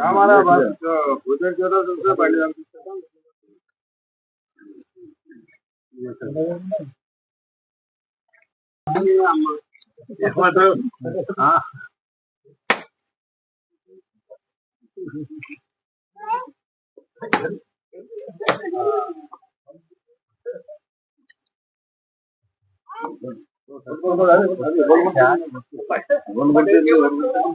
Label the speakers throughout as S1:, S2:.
S1: हमारा बस उधर जरा दूसरा बैठ जाते हाँ बोल बोल बोल बोल बोल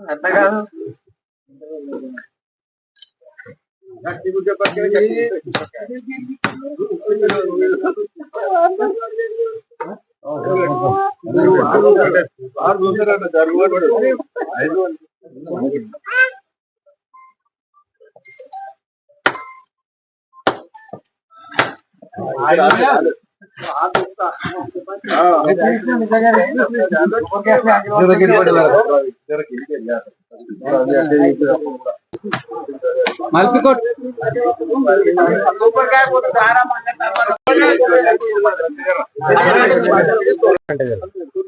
S1: Katakan. Kasih buka pakai
S2: ini.
S3: बाहर दूसरा दरवाज़ा మల్పికోట్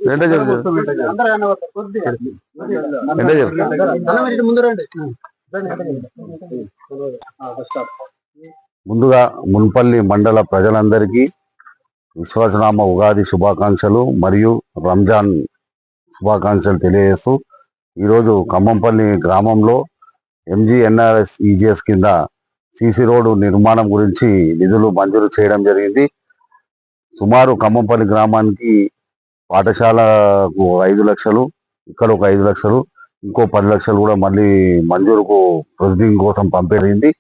S3: రెండో రెండో
S2: ముందు రండి
S3: ముందుగా మున్పల్లి మండల ప్రజలందరికీ విశ్వాసనామ ఉగాది శుభాకాంక్షలు మరియు రంజాన్ శుభాకాంక్షలు తెలియజేస్తూ ఈరోజు ఖమ్మంపల్లి గ్రామంలో ఎంజీఎన్ఆర్ఎస్ ఈజీఎస్ కింద సీసీ రోడ్డు నిర్మాణం గురించి నిధులు మంజూరు చేయడం జరిగింది. సుమారు ఖమ్మంపల్లి గ్రామానికి పాఠశాలకు ఐదు లక్షలు ఇక్కడ ఒక ఐదు లక్షలు ఇంకో పది లక్షలు కూడా మళ్ళీ మంజూరుకు ప్రొసీడింగ్ కోసం పంపేరింది